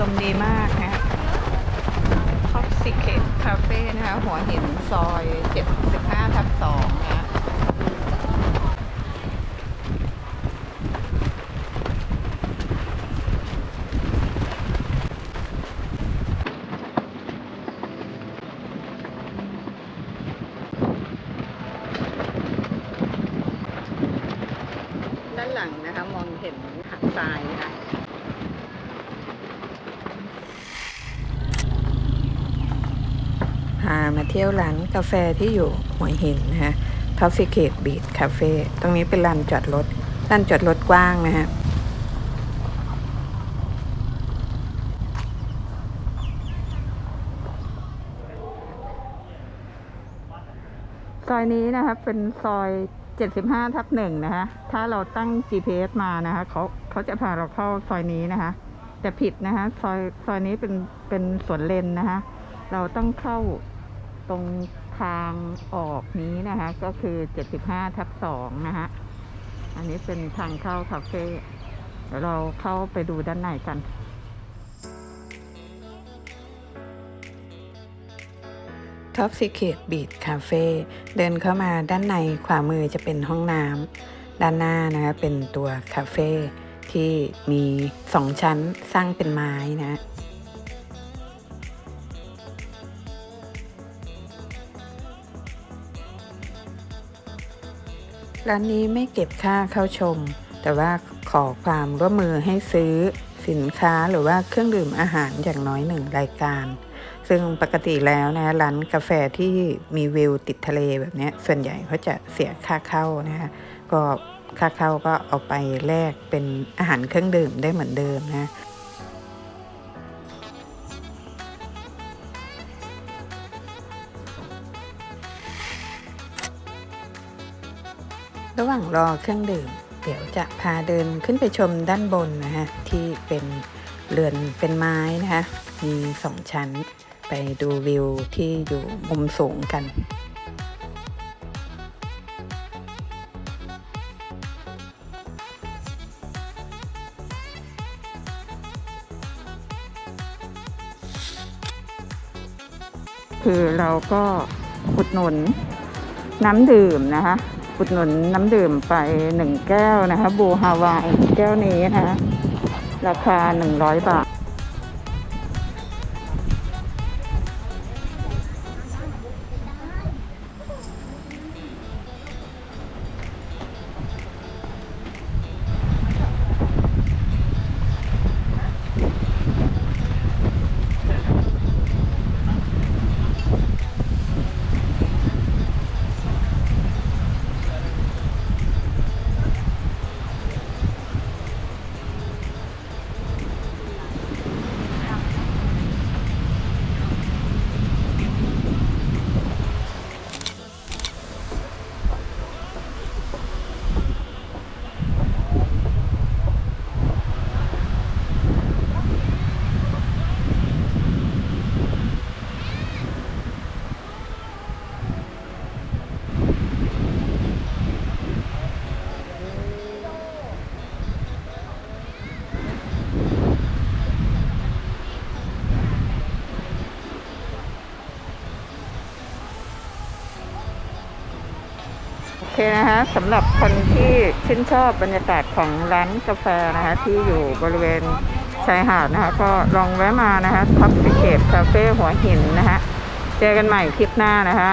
ลมดีมากนะฮะท็อปซิเคตคาเฟ่นะคะ หัวหินซอย 75ทับ2นะด้านหลังนะคะ มองเห็นหาดทรายนะคะ พา มาเที่ยวร้านกาแฟที่อยู่หัวหินนะฮะ t o p s i c a t e Beach Cafe ตรงนี้เป็นลานจอดรถลานจอดรถกว้างนะฮะซอยนี้นะคะเป็นซอย75ทับหนึ่งนะคะถ้าเราตั้ง GPS มานะคะเขาเขาจะพาเราเข้าซอยนี้นะคะ แต่ผิดนะคะซอยซอยนี้เป็นเป็นสวนเลนนะคะ เราต้องเข้า ตรงทางออกนี้นะคะ ก็คือ 75 ทับสองนะคะอันนี้เป็นทางเข้าคาเฟ่เดี๋ยวเราเข้าไปดูด้านในกัน Top Secret Beach Cafe เดินเข้ามาด้านในขวามือจะเป็นห้องน้ำด้านหน้านะคะเป็นตัวคาเฟ่ที่มีสองชั้นสร้างเป็นไม้นะ ร้านนี้ไม่เก็บค่าเข้าชม แต่ว่าขอความร่วมมือให้ซื้อสินค้าหรือว่าเครื่องดื่มอาหารอย่างน้อยหนึ่งรายการ ซึ่งปกติแล้วนะร้านกาแฟที่มีวิวติดทะเลแบบนี้ส่วนใหญ่เขาจะเสียค่าเข้านะคะก็ค่าเข้าก็เอาไปแลกเป็นอาหารเครื่องดื่มได้เหมือนเดิมนะ ระหว่างรอเครื่องดื่ม เดี๋ยวจะพาเดินขึ้นไปชมด้านบนนะฮะที่เป็นเรือนเป็นไม้นะคะมีสองชั้นไปดูวิวที่อยู่มุมสูงกันคือเราก็อุดหนุนน้ำดื่มนะคะ อุดหนุนน้ำดื่มไปหนึ่งแก้วนะคะ บูฮาวายแก้วนี้นะคะราคาหนึ่งร้อยบาท โอเคนะคะสำหรับคนที่ชื่นชอบบรรยากาศของร้านกาแฟนะคะที่อยู่บริเวณชายหาดนะคะก็ลองแวะมานะคะท็อปสิเกตคาเฟ่หัวหินนะคะเจอกันใหม่คลิปหน้านะคะ